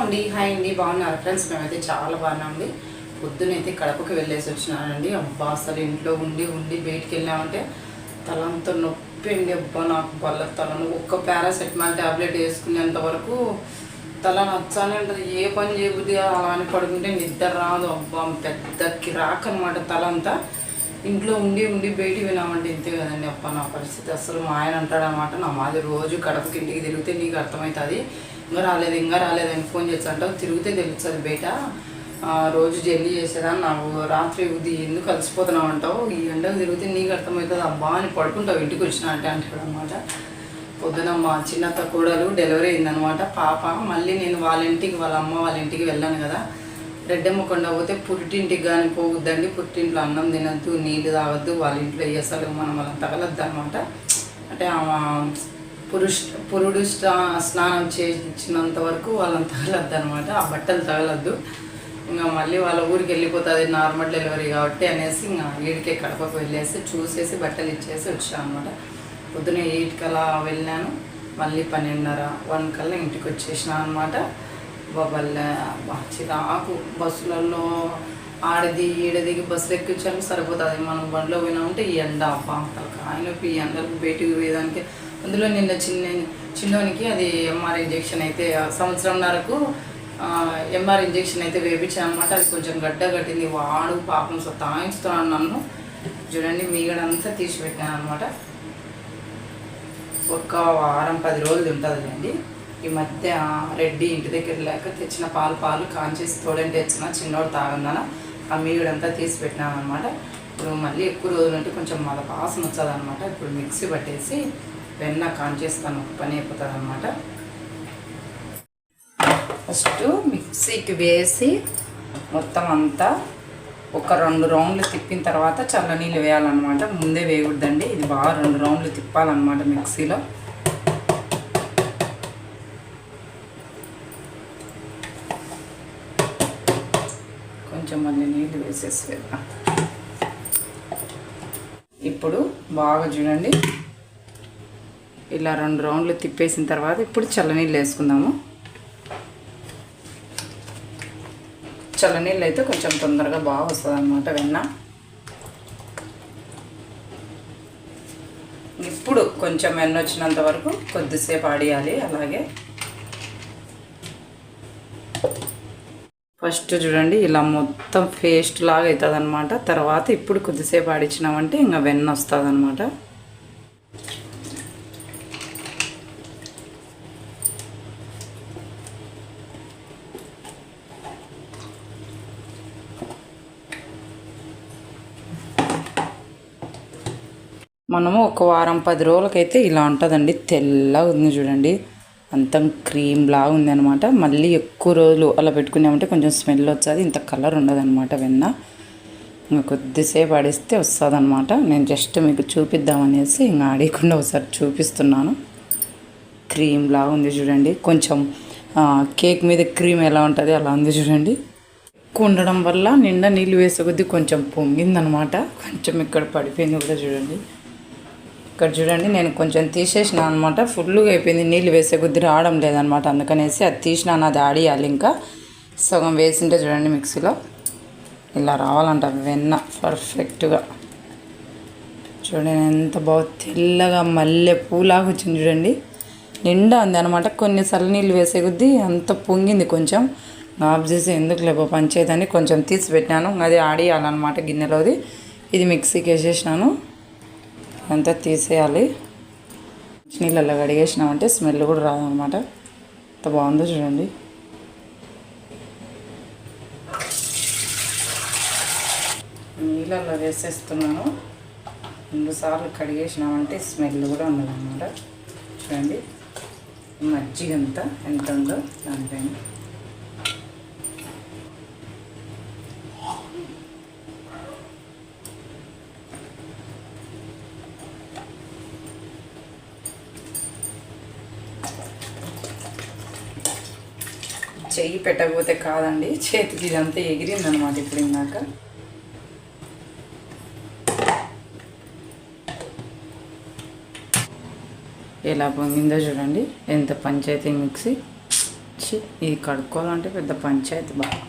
అండి హాయ్ అండి బాగున్నారు? ఫ్రెండ్స్ మేమైతే చాలా బాగున్నామండి పొద్దునైతే కడపకి వెళ్ళేసి వచ్చినానండి. అబ్బా అసలు ఇంట్లో ఉండి ఉండి బయటికి వెళ్ళామంటే తలంతా నొప్పి అండి. అబ్బా నాకు బల్ల తలను ఒక్క పారాసెటమాల్ ట్యాబ్లెట్ వేసుకునేంత వరకు తల నచ్చానే ఉంటుంది. ఏ పని చేయబుద్ది అలా అని పడుకుంటే నిద్ర రాదు. అబ్బా పెద్ద కిరాక్ అనమాట తల అంతా ఇంట్లో ఉండి ఉండి బయటికి వినామంటే ఇంతే కదండి అప్ప నా పరిస్థితి. అసలు మా ఆయన అంటాడనమాట నా మాది రోజు కడపకి ఇంటికి తిరిగితే నీకు అర్థమవుతుంది ఇంకా రాలేదు ఇంకా రాలేదు అని ఫోన్ చేసి అంటావు తిరిగితే తెలుస్తుంది బయట రోజు జర్నీ చేసేదాన్ని నాకు రాత్రి ఉది ఎందుకు కలిసిపోతున్నావు అంటావు? ఈ ఎండకు తిరిగితే నీకు అర్థమవుతుంది అబ్బా అని పడుకుంటావు ఇంటికి వచ్చిన అంటే అంటాడు అనమాట పొద్దున మా చిన్నత్త కూడలు డెలివరీ అయిందనమాట. పాప మళ్ళీ నేను వాళ్ళ ఇంటికి వాళ్ళ అమ్మ వాళ్ళ ఇంటికి వెళ్ళాను కదా. రెడ్డమ్మ కొండ పోతే పుట్టింటికి కానీ పోవద్దండి. పుట్టింట్లో అన్నం తినద్దు నీళ్ళు తాగొద్దు వాళ్ళ ఇంట్లో అసలు మనం వాళ్ళని తగలద్దు అనమాట అంటే పురుష్ పురుడు స్నానం చేయించినంత వరకు వాళ్ళని తగలద్దు అనమాట ఆ బట్టలు తగలద్దు. ఇంకా మళ్ళీ వాళ్ళ ఊరికి వెళ్ళిపోతుంది నార్మల్ డెలివరీ కాబట్టి అనేసి ఇంకా వీడికే కడపకు వెళ్ళేసి చూసేసి బట్టలు ఇచ్చేసి వచ్చాను అనమాట పొద్దున ఎయిట్ అలా వెళ్ళాను. మళ్ళీ పన్నెండున్నర వన్ కల్లా ఇంటికి వచ్చేసిన అనమాట బాబల్ల చిరాకు బస్సులలో ఆడది ఈడదిగి బస్సులు ఎక్కించాలి సరిపోతుంది. మనం బండిలో పోయినామంటే ఈ ఎండ అబ్బా ఆయన నొప్పి ఈ ఎండలకు బయటికి పోయేదానికి. అందులో నిన్న చిన్న చిన్నోనికి అది ఎంఆర్ ఇంజెక్షన్ అయితే సంవత్సరంన్నరకు ఎంఆర్ ఇంజెక్షన్ అయితే వేపించాను అనమాట అది కొంచెం గడ్డ కట్టింది. వాడు పాపం సో తాయించుతున్నాను నన్ను. చూడండి మీగడంతా తీసి పెట్టాను అనమాట ఒక వారం పది రోజులు ఉంటుంది అండి ఈ మధ్య రెడ్డి ఇంటి దగ్గర లేక తెచ్చిన పాలు పాలు కాంచేసి తోడని తెచ్చిన చిన్నోడు తాగందాన ఆ మీగడంతా తీసి పెట్టినాను అనమాట ఇప్పుడు మళ్ళీ ఎక్కువ రోజులు అంటే కొంచెం మళ్ళీ వాసన వచ్చదు అనమాట ఇప్పుడు మిక్సీ పట్టేసి వెన్న కాంచేస్తాను. పని అయిపోతుంది అనమాట ఫస్ట్ మిక్సీకి వేసి మొత్తం అంతా ఒక రెండు రౌండ్లు తిప్పిన తర్వాత చల్లనీళ్ళు వేయాలన్నమాట. ముందే వేయకూడదండి. ఇది బాగా రెండు రౌండ్లు తిప్పాలన్నమాట మిక్సీలో కొంచెం మళ్ళీ వేద్దాం ఇప్పుడు బాగా చూడండి. ఇలా రెండు రౌండ్లు తిప్పేసిన తర్వాత ఇప్పుడు చల్లనీళ్ళు వేసుకుందాము. చల్లనీళ్ళు అయితే కొంచెం తొందరగా బాగా వస్తుంది అనమాట వెన్న. ఇప్పుడు కొంచెం వెన్న వచ్చినంత వరకు కొద్దిసేపు ఆడియాలి. అలాగే ఫస్ట్ చూడండి ఇలా మొత్తం పేస్ట్ లాగా అవుతుంది అనమాట తర్వాత ఇప్పుడు కొద్దిసేపు ఆడించినామంటే ఇంకా వెన్న వస్తుంది అనమాట మనము ఒక వారం పది రోజులకైతే ఇలా ఉంటుందండి. తెల్లగా ఉంది చూడండి. అంత క్రీమ్ లాగా ఉంది అనమాట మళ్ళీ ఎక్కువ రోజులు అలా పెట్టుకున్నామంటే కొంచెం స్మెల్ వచ్చేది ఇంత కలర్ ఉండదు అనమాట వెన్న. ఇంకా కొద్దిసేపు ఆడిస్తే వస్తుంది అనమాట నేను జస్ట్ మీకు చూపిద్దామనేసి ఇంకా ఆడేయకుండా ఒకసారి చూపిస్తున్నాను. క్రీమ్ లాగా ఉంది చూడండి. కొంచెం కేక్ మీద క్రీమ్ ఎలా ఉంటుంది అలా ఉంది చూడండి. ఎక్కువ ఉండడం వల్ల నిండా నీళ్ళు వేసే కొద్దీ కొంచెం పొంగిందనమాట కొంచెం ఇక్కడ పడిపోయింది కూడా చూడండి. ఇక్కడ చూడండి నేను కొంచెం తీసేసిన అనమాట ఫుల్గా అయిపోయింది. నీళ్ళు వేసే కొద్ది రావడం లేదనమాట అందుకనేసి అది తీసినాను అది ఆడియాలి ఇంకా సగం వేసింటే చూడండి మిక్సీలో. ఇలా రావాలంట వెన్న పర్ఫెక్ట్గా. చూడండి ఎంత బాగా తెల్లగా మల్లె పూలాగా వచ్చింది చూడండి. నిండా ఉంది అనమాట కొన్ని నీళ్ళు వేసే కొద్దీ అంత పొంగింది కొంచెం. ఆఫ్ చేసి ఎందుకు లేబో పనిచేయదని కొంచెం తీసి పెట్టినాను. అది ఆడియాలన్నమాట గిన్నెలోది. ఇది మిక్సీకి వేసేసినాను. అంతా తీసేయాలి. నీళ్ళల్లో కడిగేసినామంటే స్మెల్ కూడా రాదనమాట. ఎంత బాగుందో చూడండి. నీళ్ళల్లో వేసేస్తున్నాను. రెండు సార్లు కడిగేసినామంటే స్మెల్ కూడా ఉండదన్నమాట చూడండి. మజ్జిగ అంతా ఎంత ఉందో దానిపైన. పెట్టకపోతే కాదండి. చేతికి ఇదంతా ఎగిరింది అనమాట ఇప్పుడు ఇందాక. ఎలా పొంగిందో చూడండి. ఎంత పంచాయతీ మిక్సీ. ఇది కడుక్కోవాలంటే పెద్ద పంచాయతీ బాగా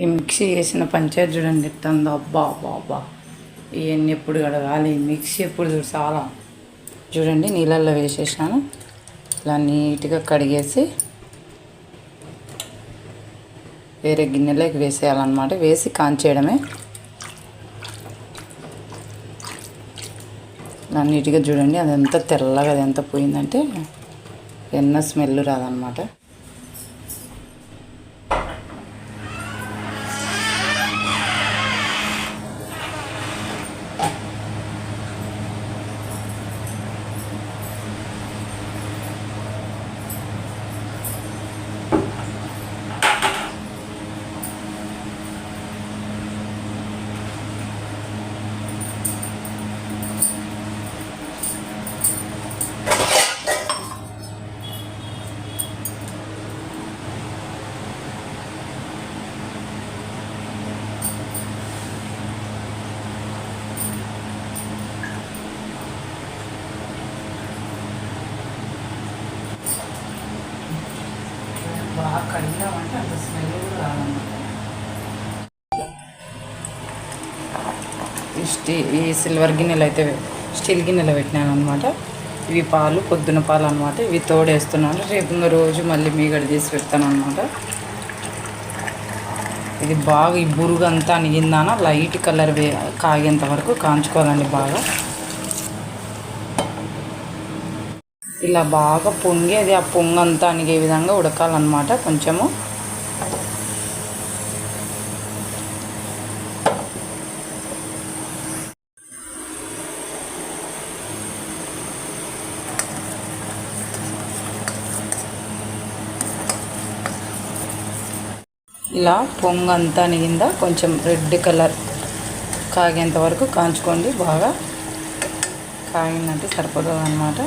ఈ మిక్సీ వేసిన పంచాయతీ చూడండి ఎట్టుందో అబ్బా అబ్బా అబ్బా. ఇవన్నీ ఎప్పుడు కడగాలి? మిక్సీ ఎప్పుడు చూడు చాలా. చూడండి నీళ్ళల్లో వేసేసాను. ఇలా నీట్గా కడిగేసి వేరే గిన్నెలోకి వేసేయాలన్నమాట. వేసి కాంచేయడమే. ఇలా నీట్గా చూడండి అది ఎంత తెల్లగా అది ఎంత పోయిందంటే ఎన్న స్మెల్ రాదనమాట బాగా అంత స్మెల్ కూడా రాదన్నమాట ఈ స్టీ ఈ సిల్వర్ గిన్నెలు అయితే స్టీల్ గిన్నెలో పెట్టినాను అనమాట ఇవి పాలు పొద్దున పాలు అనమాట ఇవి తోడేస్తున్నాను. రేపు ఇంకా రోజు మళ్ళీ మీగడ తీసి పెడతాను అనమాట ఇది బాగా ఈ బురుగు అంతా అనిగిందాన లైట్ కలర్ వే కాగేంత వరకు కాంచుకోవాలండి బాగా. ఇలా బాగా పొంగి అది ఆ పొంగంతా అనిగే విధంగా ఉడకాలన్నమాట కొంచెము. ఇలా పొంగంతా నిగిందా కొంచెం రెడ్ కలర్ కాగేంత వరకు కాంచుకోండి బాగా కాగిందంటే సరిపోతుంది అన్నమాట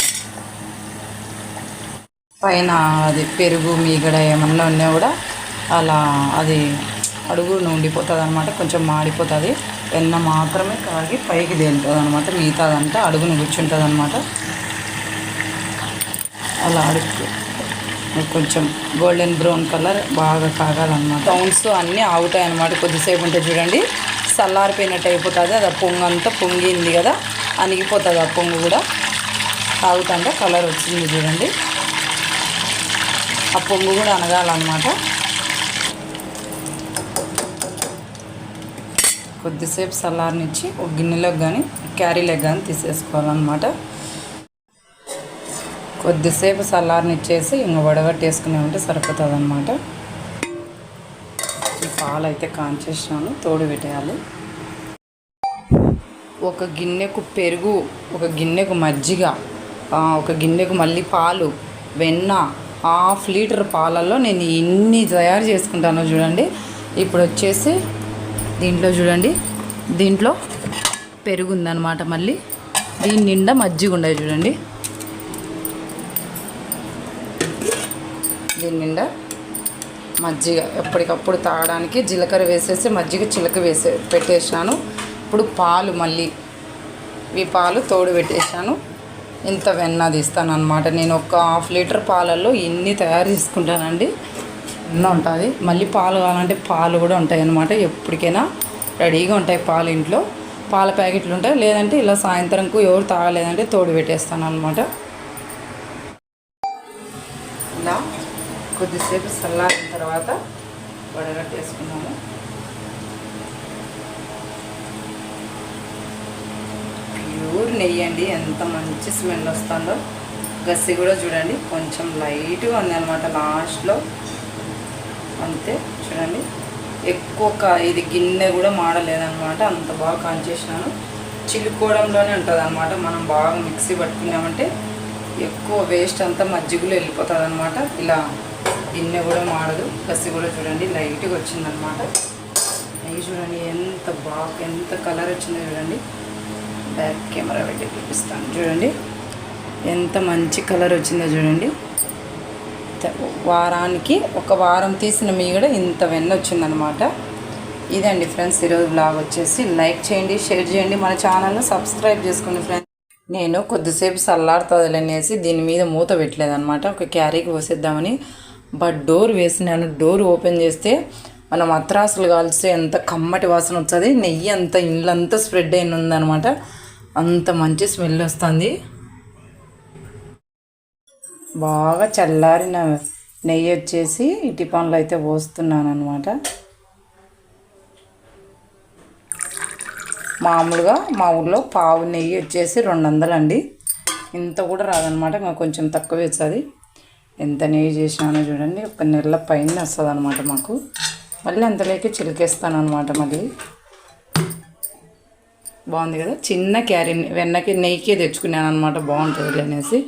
పైన అది పెరుగు మీగడ ఏమన్నా ఉన్నా కూడా అలా అది అడుగు ఉండిపోతుంది అనమాట కొంచెం మాడిపోతుంది. వెన్న మాత్రమే కాగి పైకి తేలుతుంది అనమాట మిగతాదంతా అడుగును కూర్చుంటుంది అనమాట అలా అడుగు కొంచెం గోల్డెన్ బ్రౌన్ కలర్ బాగా కాగాలన్నమాట. సౌండ్స్ అన్నీ ఆగుతాయి అనమాట కొద్దిసేపు ఉంటే చూడండి. చల్లారిపోయినట్టు అయిపోతుంది. అది ఆ పొంగు అంతా పొంగింది కదా అణిగిపోతుంది ఆ పొంగు కూడా. ఆగుతుంటే కలర్ వచ్చింది చూడండి. ఆ పొంగు కూడా అనగాలన్నమాట కొద్దిసేపు సలార్నిచ్చి ఒక గిన్నెలోకి కానీ క్యారీలోకి కానీ తీసేసుకోవాలన్నమాట. కొద్దిసేపు చల్లారనిచ్చేసి ఇంక వడగట్టేసుకునే ఉంటే సరిపోతుంది అనమాట ఈ పాలు అయితే కాంచేసినాను తోడు పెట్టేయాలి. ఒక గిన్నెకు పెరుగు ఒక గిన్నెకు మజ్జిగ ఒక గిన్నెకు మళ్ళీ పాలు వెన్న హాఫ్ లీటర్ పాలల్లో నేను ఇన్ని తయారు చేసుకుంటానో చూడండి. ఇప్పుడు వచ్చేసి దీంట్లో చూడండి. దీంట్లో పెరుగు ఉందన్నమాట మళ్ళీ. దీని నిండా మజ్జిగ ఉండదు చూడండి. దీని నిండా మజ్జిగ. ఎప్పటికప్పుడు తాగడానికి జీలకర్ర వేసేసి మజ్జిగ చిలక వేసే పెట్టేసాను ఇప్పుడు పాలు మళ్ళీ. ఈ పాలు తోడు పెట్టేసాను ఇంత వెన్న తీస్తాను అనమాట నేను ఒక హాఫ్ లీటర్ పాలల్లో ఇన్ని తయారు చేసుకుంటానండి. ఎన్న ఉంటుంది. మళ్ళీ పాలు కావాలంటే పాలు కూడా ఉంటాయి అన్నమాట ఎప్పటికైనా రెడీగా ఉంటాయి పాలు ఇంట్లో. పాల ప్యాకెట్లు ఉంటాయి. లేదంటే ఇలా సాయంత్రంకు ఎవరు తాగలేదంటే తోడు పెట్టేస్తాను అనమాట ఇలా కొద్దిసేపు చల్లారిన తర్వాత వడగట్టేసుకున్నాము. ప్యూర్ నెయ్యి అండి ఎంత మంచి స్మెల్ వస్తుందో. గస్సి కూడా చూడండి. కొంచెం లైట్గా ఉంది అనమాట లాస్ట్లో. అంతే చూడండి. ఎక్కువ కా- ఇది గిన్నె కూడా మాడలేదనమాట అంత బాగా కాంచేసినాను చిలుకోవడంలోనే ఉంటుంది అనమాట మనం బాగా మిక్సీ పట్టుకున్నామంటే ఎక్కువ వేస్ట్ అంతా మజ్జిగలో వెళ్ళిపోతుంది అనమాట ఇలా గిన్నె కూడా మాడదు. కసి కూడా చూడండి. లైట్గా వచ్చిందనమాట నెయ్యి చూడండి. ఎంత బాగా ఎంత కలర్ వచ్చిందో చూడండి. బ్యాక్ కెమెరా పెట్టి చూపిస్తాను. చూడండి ఎంత మంచి కలర్ వచ్చిందో చూడండి. వారానికి ఒక వారం తీసిన మీగడ ఇంత వెన్న వచ్చిందనమాట. ఇదండి ఫ్రెండ్స్ ఈరోజు బ్లాగ్ వచ్చేసి. లైక్ చేయండి షేర్ చేయండి మన ఛానల్ను సబ్స్క్రైబ్ చేసుకోండి ఫ్రెండ్స్. నేను కొద్దిసేపు చల్లారుతుంది దీని మీద మూత పెట్టలేదనమాట. ఒక క్యారీకి పోసేద్దామని. బట్ డోర్ వేసినాను. డోర్ ఓపెన్ చేస్తే మనం అత్రాసులు కాల్స్తే ఎంత కమ్మటి వాసన వస్తుంది. నెయ్యి అంతా ఇండ్లంతా స్ప్రెడ్ అయిన ఉందనమాట అంత మంచి స్మెల్ వస్తుంది. బాగా చల్లారిన నెయ్యి వచ్చేసి ఇటి పనులు అయితే పోస్తున్నాను అనమాట మామూలుగా మా ఊళ్ళో పావు నెయ్యి వచ్చేసి రెండు వందలు అండి ఇంత కూడా రాదనమాట ఇంకా కొంచెం తక్కువ వేస్తుంది. ఎంత నెయ్యి చేసినానో చూడండి ఒక నెల పైన వస్తుంది అనమాట మాకు. మళ్ళీ అంతలోకి చిలికేస్తాను అనమాట మళ్ళీ. బాగుంది కదా? చిన్న క్యారీ వెన్నకి నెయ్యికే తెచ్చుకున్నాను అనమాట బాగుంటుంది అనేసి.